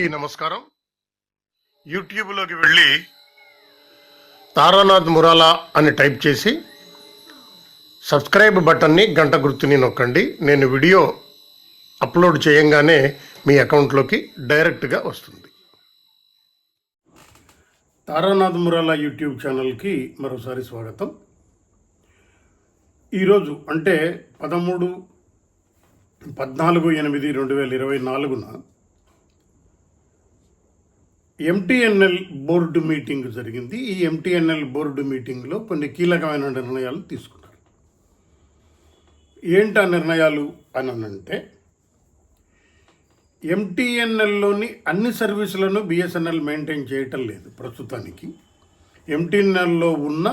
అందరికీ నమస్కారం. యూట్యూబ్లోకి వెళ్ళి తారానాథ్ మురాలా అని టైప్ చేసి సబ్స్క్రైబ్ బటన్ని గంట గుర్తుని నొక్కండి. నేను వీడియో అప్లోడ్ చేయంగానే మీ అకౌంట్లోకి డైరెక్ట్గా వస్తుంది. తారానాథ్ మురాలా యూట్యూబ్ ఛానల్కి మరోసారి స్వాగతం. ఈరోజు అంటే పదమూడు పద్నాలుగు ఎనిమిది రెండు వేల ఇరవై నాలుగున ఎంటీఎన్ఎల్ బోర్డు మీటింగ్ జరిగింది. ఈ ఎంటీఎన్ఎల్ బోర్డు మీటింగ్లో కొన్ని కీలకమైన నిర్ణయాలు తీసుకున్నారు. ఏంటి ఆ నిర్ణయాలు అని అంటే ఎంటీఎన్ఎల్లోని అన్ని సర్వీసులను బిఎస్ఎన్ఎల్ మెయింటైన్ చేయటం లేదు ప్రస్తుతానికి. ఎంటీఎన్ఎల్లో ఉన్న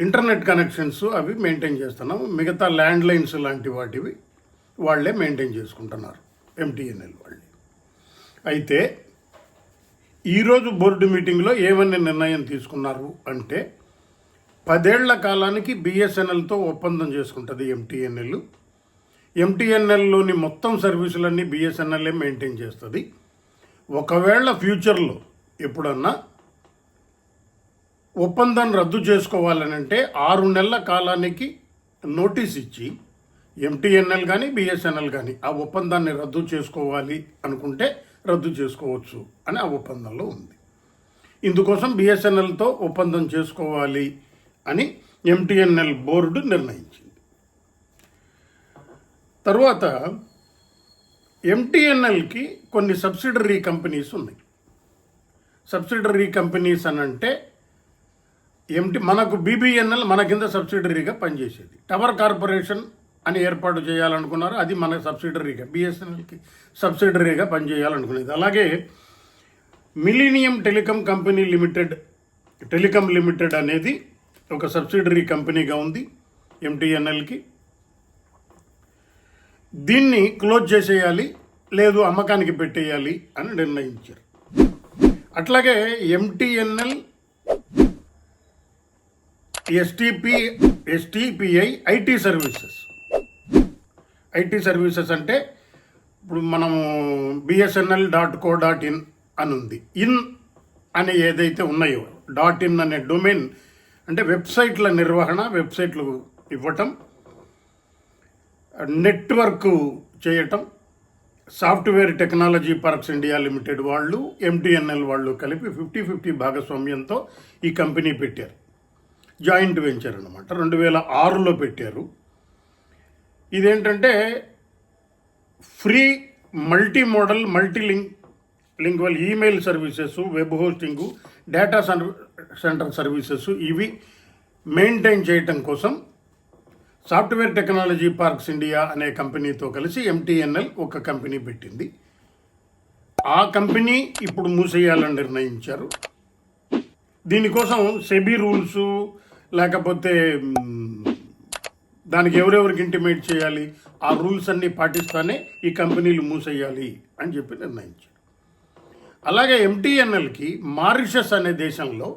ఇంటర్నెట్ కనెక్షన్స్ అవి మెయింటైన్ చేస్తున్నాం. మిగతా ల్యాండ్ లైన్స్ లాంటి వాటివి వాళ్ళే మెయింటైన్ చేసుకుంటున్నారు ఎంటీఎన్ఎల్ వాళ్ళు. అయితే ఈరోజు బోర్డు మీటింగ్లో ఏమని నిర్ణయం తీసుకున్నారు అంటే పదేళ్ళ కాలానికి బిఎస్ఎన్ఎల్తో ఒప్పందం చేసుకుంటుంది ఎంటీఎన్ఎల్. ఎంటీఎన్ఎల్లోని మొత్తం సర్వీసులన్నీ బిఎస్ఎన్ఎల్ఏ మెయింటైన్ చేస్తుంది. ఒకవేళ ఫ్యూచర్లో ఎప్పుడన్నా ఒప్పందం రద్దు చేసుకోవాలని అంటే ఆరు నెలల కాలానికి నోటీస్ ఇచ్చి ఎంటీఎన్ఎల్ కానీ బిఎస్ఎన్ఎల్ కానీ ఆ ఒప్పందాన్ని రద్దు చేసుకోవాలి అనుకుంటే రద్దు చేసుకోవచ్చు అని ఆ ఒప్పందంలో ఉంది. ఇందుకోసం బిఎస్ఎన్ఎల్తో ఒప్పందం చేసుకోవాలి అని ఎంటీఎన్ఎల్ బోర్డు నిర్ణయించింది. తర్వాత ఎంటీఎన్ఎల్కి కొన్ని సబ్సిడరీ కంపెనీస్ ఉన్నాయి. సబ్సిడరీ కంపెనీస్ అని అంటే ఎంటి మనకు బీబీఎన్ఎల్ మన కింద సబ్సిడరీగా పనిచేసేది. టవర్ కార్పొరేషన్ అని ఏర్పాటు చేయాలనుకున్నారు అది మన సబ్సిడరీగా బిఎస్ఎన్ఎల్కి సబ్సిడరీగా పనిచేయాలనుకునేది. అలాగే millennium telecom company limited telecom limited అనేది ఒక సబ్సిడరీ కంపెనీగా ఉంది ఎంటీఎన్ఎల్కి. దీన్ని క్లోజ్ చేసేయాలి లేదు అమ్మకానికి పెట్టేయాలి అని నిర్ణయించారు. అట్లాగే MTNL STP STPI IT services IT services అంటే ఇప్పుడు మనము BSNL dot co dot in అని ఉంది. ఇన్ అని ఏదైతే ఉన్నాయో డాట్ ఇన్ అనే డొమైన్ అంటే వెబ్సైట్ల నిర్వహణ వెబ్సైట్లు ఇవ్వటం నెట్వర్క్ చేయటం software technology parks India limited వాళ్ళు ఎంటీఎన్ఎల్ వాళ్ళు కలిపి ఫిఫ్టీ ఫిఫ్టీ భాగస్వామ్యంతో ఈ కంపెనీ పెట్టారు. జాయింట్ వెంచర్ అనమాట రెండు వేల ఆరులో పెట్టారు. ఇదేంటంటే free multi modal multi link lingual email services web hosting data centre services ఇవి మెయింటైన్ చేయటం కోసం సాఫ్ట్వేర్ టెక్నాలజీ పార్క్స్ ఇండియా అనే కంపెనీతో కలిసి ఎంటీఎన్ఎల్ ఒక కంపెనీ పెట్టింది. ఆ కంపెనీ ఇప్పుడు మూసేయాలని నిర్ణయించారు. దీనికోసం సెబీ రూల్స్ లేకపోతే దానికి ఎవరెవరికి ఇంటిమేట్ చేయాలి? ఆ రూల్స్ అన్నీ పాటిస్తానే ఈ కంపెనీలు మూసేయాలి అని చెప్పి నిర్ణయించారు. అలాగే ఎంటీఎన్ఎల్కి మారిషస్ అనే దేశంలో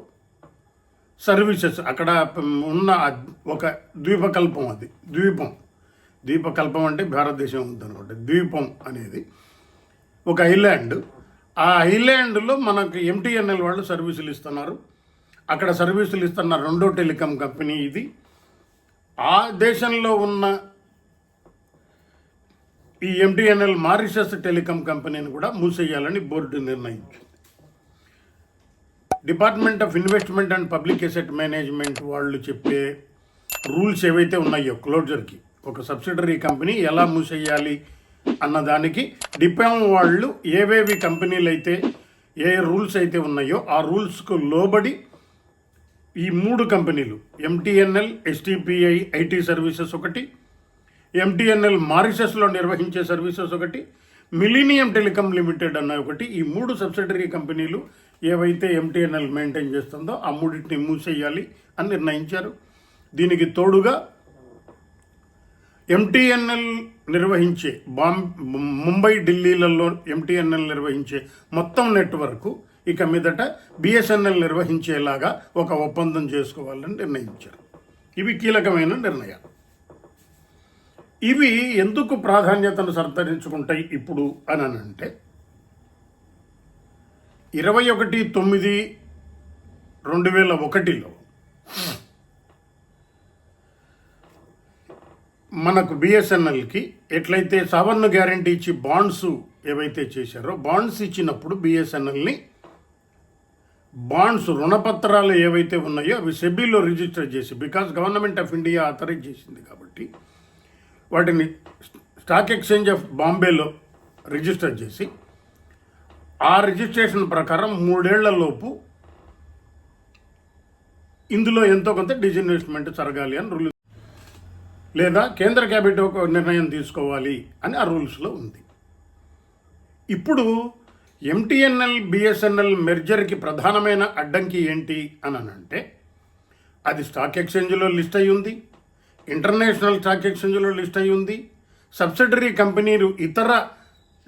సర్వీసెస్ అక్కడ ఉన్న ఒక ద్వీపకల్పం అది. ద్వీపం. ద్వీపకల్పం అంటే భారతదేశం ఉందన్నమాట. ద్వీపం అనేది ఒక ఐలాండ్ ఆ ఐలాండ్లో మనకు ఎంటీఎన్ఎల్ వాళ్ళు సర్వీసులు ఇస్తున్నారు. అక్కడ సర్వీసులు ఇస్తున్న రెండో టెలికాం కంపెనీ ఇది. ఆ దేశంలో ఉన్న ఈ ఎంటీఎన్ఎల్ మారిషస్ టెలికాం కంపెనీని కూడా మూసేయాలని బోర్డు నిర్ణయించింది. Department of investment and public asset management వాళ్ళు చెప్పే రూల్స్ ఏవైతే ఉన్నాయో క్లోజర్కి ఒక సబ్సిడరీ కంపెనీ ఎలా మూసేయాలి అన్న దానికి డిపామ్ వాళ్ళు ఏవేవి కంపెనీలు అయితే ఏ రూల్స్ అయితే ఉన్నాయో ఆ రూల్స్కు లోబడి ఈ మూడు కంపెనీలు ఎంటీఎన్ఎల్ ఎస్టీపీఐ ఐటీ సర్వీసెస్ ఒకటి ఎంటీఎన్ఎల్ మారిషస్లో నిర్వహించే సర్వీసెస్ ఒకటి మిలీనియం టెలికాం లిమిటెడ్ అన్న ఒకటి ఈ మూడు సబ్సిడరీ కంపెనీలు ఏవైతే ఎంటీఎన్ఎల్ మెయింటైన్ చేస్తుందో ఆ మూడింటిని మూసేయాలి అని నిర్ణయించారు. దీనికి తోడుగా ఎంటీఎన్ఎల్ నిర్వహించే బాంబ్ ముంబై ఢిల్లీలలో ఎంటీఎన్ఎల్ నిర్వహించే మొత్తం నెట్వర్క్ ఇక మీదట బిఎస్ఎన్ఎల్ నిర్వహించేలాగా ఒక ఒప్పందం చేసుకోవాలని నిర్ణయించారు. ఇవి కీలకమైన నిర్ణయాలు. ఇవి ఎందుకు ప్రాధాన్యతను సంతరించుకుంటాయి ఇప్పుడు అని అంటే ఇరవై ఒకటి తొమ్మిది రెండు వేల ఒకటిలో మనకు బిఎస్ఎన్ఎల్కి ఎట్లయితే సవర్ణ గ్యారంటీ ఇచ్చి బాండ్స్ ఏవైతే చేశారో బాండ్స్ ఇచ్చినప్పుడు బిఎస్ఎన్ఎల్ని బాండ్స్ రుణపత్రాలు ఏవైతే ఉన్నాయో అవి సెబీలో రిజిస్టర్ చేసి because government of India authorise చేసింది కాబట్టి వాటిని స్టాక్ ఎక్స్చేంజ్ ఆఫ్ బాంబేలో రిజిస్టర్ చేసి ఆ రిజిస్ట్రేషన్ ప్రకారం మూడేళ్ళలోపు ఇందులో ఎంతో కొంత డిజిన్వెస్ట్మెంట్ జరగాలి అని రూల్ లేదా కేంద్ర క్యాబినెట్ ఒక నిర్ణయం తీసుకోవాలి అని ఆ రూల్స్లో ఉంది. ఇప్పుడు ఎంటీఎన్ఎల్ బిఎస్ఎన్ఎల్ మెర్జర్కి ప్రధానమైన అడ్డంకి ఏంటి అని అంటే అది స్టాక్ ఎక్స్చేంజ్లో లిస్ట్ అయి ఉంది ఇంటర్నేషనల్ స్టాక్ ఎక్స్చేంజ్లో లిస్ట్ అయి ఉంది సబ్సిడరీ కంపెనీలు ఇతర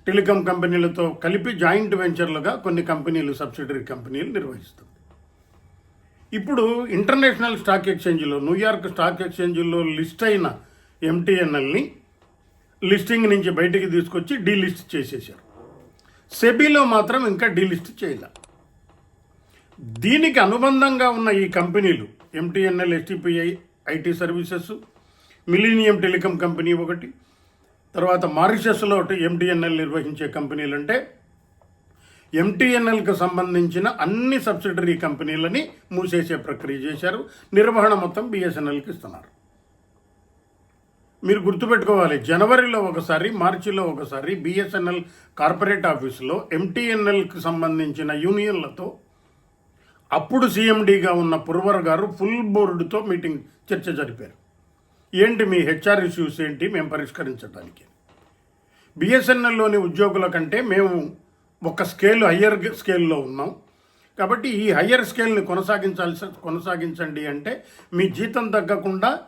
టెలికాం కంపెనీలతో కలిపి జాయింట్ వెంచర్లుగా కొన్ని కంపెనీలు సబ్సిడరీ కంపెనీలు నిర్వహిస్తుంది. ఇప్పుడు ఇంటర్నేషనల్ స్టాక్ ఎక్స్చేంజ్లో న్యూయార్క్ స్టాక్ ఎక్స్చేంజ్లో లిస్ట్ అయిన ఎంటీఎన్ఎల్ని లిస్టింగ్ నుంచి బయటికి తీసుకొచ్చి డీలిస్ట్ చేసేశారు. సెబీలో మాత్రం ఇంకా డీలిస్ట్ చేయలే. దీనికి అనుబంధంగా ఉన్న ఈ కంపెనీలు MTNL STPI IT services millennium telecom company ఒకటి తర్వాత మారిషస్లో ఎంటీఎన్ఎల్ నిర్వహించే కంపెనీలు అంటే ఎంటీఎన్ఎల్కి సంబంధించిన అన్ని సబ్సిడరీ కంపెనీలని మూసేసే ప్రక్రియ చేశారు. నిర్వహణ మొత్తం బిఎస్ఎన్ఎల్కి ఇస్తున్నారు. మీరు గుర్తుపెట్టుకోవాలి. జనవరిలో ఒకసారి మార్చిలో ఒకసారి బిఎస్ఎన్ఎల్ కార్పొరేట్ ఆఫీసులో ఎంటీఎన్ఎల్కి సంబంధించిన యూనియన్లతో అప్పుడు సీఎండీగా ఉన్న పురవర్ గారు ఫుల్ బోర్డుతో మీటింగ్ చర్చ జరిపారు. ఏంటి మీ హెచ్ఆర్ ఇష్యూస్ ఏంటి మేము పరిష్కరించడానికి? బిఎస్ఎన్ఎల్లోని ఉద్యోగుల కంటే మేము ఒక స్కేల్ హయ్యర్ స్కేల్లో ఉన్నాం. కాబట్టి ఈ హయ్యర్ స్కేల్ని కొనసాగించాల్సి కొనసాగించండి అంటే మీ జీతం తగ్గకుండా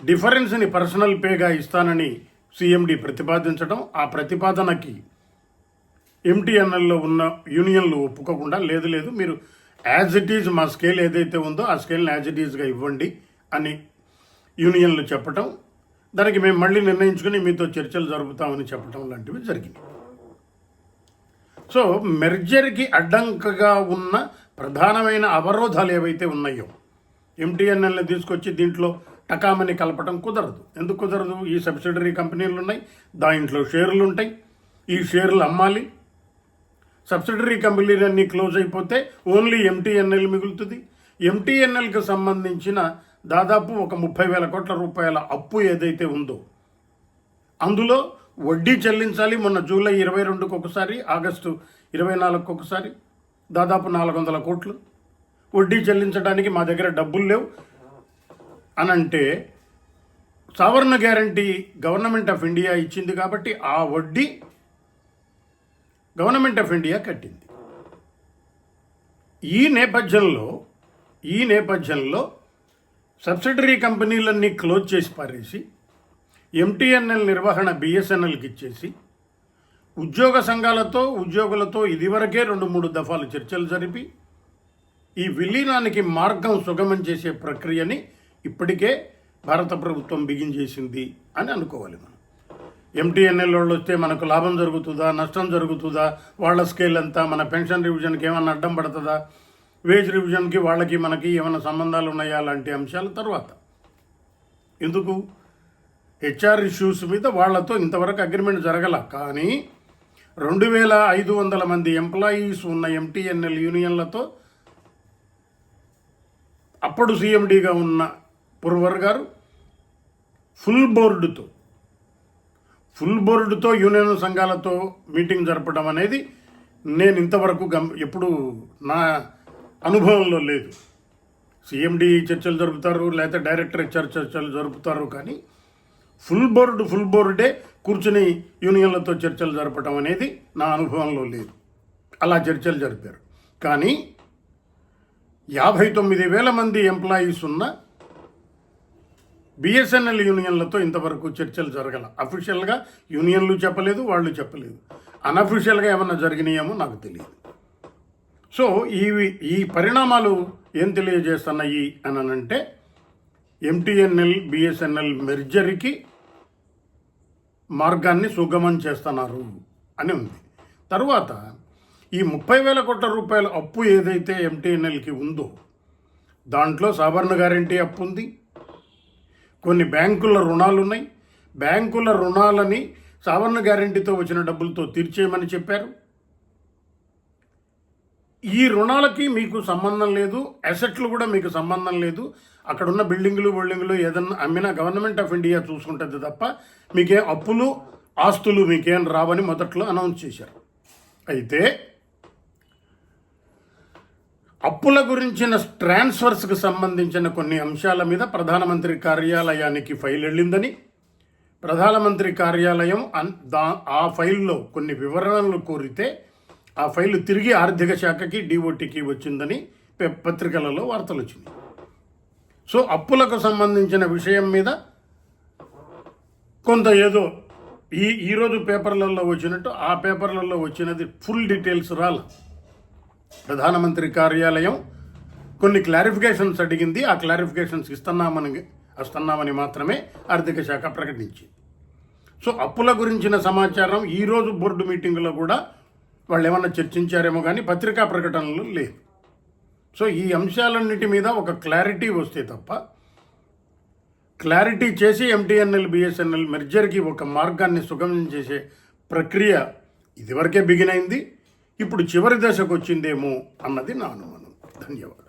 డిఫరెన్స్ని పర్సనల్ పేగా ఇస్తానని సిఎండి ప్రతిపాదించడం ఆ ప్రతిపాదనకి ఎంటీఎన్ఎల్లో ఉన్న యూనియన్లు ఒప్పుకోకుండా లేదు లేదు మీరు యాజ్ ఇట్ ఈజ్ మా స్కేల్ ఏదైతే ఉందో ఆ స్కేల్ని యాజ్ ఇట్ ఈజ్గా ఇవ్వండి అని యూనియన్లు చెప్పటం దానికి మేము మళ్ళీ నిర్ణయించుకుని మీతో చర్చలు జరుపుతామని చెప్పటం లాంటివి జరిగినాయి. సో మెర్జర్కి అడ్డంకగా ఉన్న ప్రధానమైన అవరోధాలు ఏవైతే ఉన్నాయో ఎంటీఎన్ఎల్ని తీసుకొచ్చి దీంట్లో టకామని కలపటం కుదరదు. ఎందుకు కుదరదు? ఈ సబ్సిడరీ కంపెనీలు ఉన్నాయి దాంట్లో షేర్లు ఉంటాయి ఈ షేర్లు అమ్మాలి. సబ్సిడరీ కంపెనీలన్నీ క్లోజ్ అయిపోతే ఓన్లీ ఎంటీఎన్ఎల్ మిగులుతుంది. ఎంటీఎన్ఎల్కి సంబంధించిన దాదాపు ఒక ముప్పై వేల కోట్ల రూపాయల అప్పు ఏదైతే ఉందో అందులో వడ్డీ చెల్లించాలి మొన్న జూలై ఇరవై రెండుకి ఒకసారి ఆగస్టు ఇరవై నాలుగుకి ఒకసారి. దాదాపు నాలుగు వందల కోట్లు. వడ్డీ చెల్లించడానికి మా దగ్గర డబ్బులు లేవు. అని అంటే సవర్ణ గ్యారంటీ గవర్నమెంట్ ఆఫ్ ఇండియా ఇచ్చింది కాబట్టి ఆ వడ్డీ గవర్నమెంట్ ఆఫ్ ఇండియా కట్టింది. ఈ నేపథ్యంలో ఈ నేపథ్యంలో సబ్సిడరీ కంపెనీలన్నీ క్లోజ్ చేసి పారేసి ఎంటీఎన్ఎల్ నిర్వహణ బిఎస్ఎన్ఎల్కి ఇచ్చేసి ఉద్యోగ సంఘాలతో ఉద్యోగులతో ఇదివరకే రెండు మూడు దఫాలు చర్చలు జరిపి ఈ విలీనానికి మార్గం సుగమం చేసే ప్రక్రియని ఇప్పటికే భారత ప్రభుత్వం బిగించేసింది అని అనుకోవాలి మనం. ఎంటీఎన్ఎల్ వాళ్ళు వస్తే మనకు లాభం జరుగుతుందా? నష్టం జరుగుతుందా? వాళ్ళ స్కేల్ అంతా మన పెన్షన్ రివిజన్కి ఏమైనా అడ్డం పడుతుందా? వేజ్ రివిజన్కి వాళ్ళకి మనకి ఏమైనా సంబంధాలు ఉన్నాయా? లాంటి అంశాల తర్వాత. ఎందుకు? హెచ్ఆర్ ఇష్యూస్ మీద వాళ్ళతో ఇంతవరకు అగ్రిమెంట్ జరగల. కానీ రెండు వేల ఐదు వందల మంది ఎంప్లాయీస్ ఉన్న ఎంటీఎన్ఎల్ యూనియన్లతో అప్పుడు సీఎండీగా ఉన్న పుర్వర్ గారు ఫుల్ బోర్డుతో ఫుల్ బోర్డుతో యూనియన్ సంఘాలతో మీటింగ్ జరపడం అనేది నేను ఇంతవరకు గం ఎప్పుడు నా అనుభవంలో లేదు. సిఎండి చర్చలు జరుపుతారు లేకపోతే డైరెక్టర్ హెచ్ఆర్ చర్చలు జరుపుతారు కానీ ఫుల్ బోర్డు ఫుల్ బోర్డే కూర్చుని యూనియన్లతో చర్చలు జరపడం అనేది నా అనుభవంలో లేదు. అలా చర్చలు జరిపారు. కానీ యాభై తొమ్మిది వేల మంది ఎంప్లాయీస్ ఉన్న బిఎస్ఎన్ఎల్ యూనియన్లతో ఇంతవరకు చర్చలు జరగల. అఫీషియల్గా యూనియన్లు చెప్పలేదు వాళ్ళు చెప్పలేదు. అన్అఫీషియల్గా ఏమన్నా జరిగినాయేమో నాకు తెలియదు. సో ఈ ఈ పరిణామాలు ఏం తెలియజేస్తున్నాయి అని అంటే ఎంటీఎన్ఎల్ బిఎస్ఎన్ఎల్ మెర్జరీకి మార్గాన్ని సుగమం చేస్తున్నారు అని ఉంది. తరువాత ఈ ముప్పై వేల కోట్ల రూపాయల అప్పు ఏదైతే ఎంటీఎన్ఎల్కి ఉందో దాంట్లో సాధారణ గ్యారంటీ అప్పు ఉంది. కొన్ని బ్యాంకుల రుణాలు ఉన్నాయి బ్యాంకుల రుణాలని సాధారణ గ్యారంటీతో వచ్చిన డబ్బులతో తీర్చేయమని చెప్పారు. ఈ రుణాలకి మీకు సంబంధం లేదు అసెట్లు కూడా మీకు సంబంధం లేదు. అక్కడ ఉన్న బిల్డింగులు బిల్డింగులు ఏదన్నా అమ్మినా గవర్నమెంట్ ఆఫ్ ఇండియా చూసుకుంటుంది తప్ప మీకేం అప్పులు ఆస్తులు మీకేం రావని మొదట్లో అనౌన్స్ చేశారు. అయితే అప్పుల గురించిన ట్రాన్స్ఫర్స్కు సంబంధించిన కొన్ని అంశాల మీద ప్రధానమంత్రి కార్యాలయానికి ఫైల్ వెళ్ళిందని ప్రధానమంత్రి కార్యాలయం అన్- దా ఆ ఫైల్లో కొన్ని వివరణలు కోరితే ఆ ఫైలు తిరిగి ఆర్థిక శాఖకి డిఓటీకి వచ్చిందని పత్రికలలో వార్తలు వచ్చినాయి. సో అప్పులకు సంబంధించిన విషయం మీద కొంత ఏదో ఈ ఈరోజు పేపర్లలో వచ్చినట్టు ఆ పేపర్లలో వచ్చినది ఫుల్ డీటెయిల్స్ రాలేదు ప్రధానమంత్రి కార్యాలయం కొన్ని క్లారిఫికేషన్స్ అడిగింది. ఆ క్లారిఫికేషన్స్ ఇస్తున్నామని ఇస్తున్నామని మాత్రమే ఆర్థిక శాఖ ప్రకటించింది. సో అప్పుల గురించిన సమాచారం ఈరోజు బోర్డు మీటింగ్లో కూడా వాళ్ళు ఏమన్నా చర్చించారేమో కానీ పత్రికా ప్రకటనలు లేదు సో ఈ అంశాలన్నిటి మీద ఒక క్లారిటీ వస్తే తప్ప క్లారిటీ చేసి ఎంటీఎన్ఎల్ బిఎస్ఎన్ఎల్ మెర్జర్కి ఒక మార్గాన్ని సుగమం చేసే ప్రక్రియ ఇదివరకే బిగిన్ అయింది. ఇప్పుడు చివరి దశకు వచ్చిందేమో అన్నది నా అనుమానం. ధన్యవాదాలు.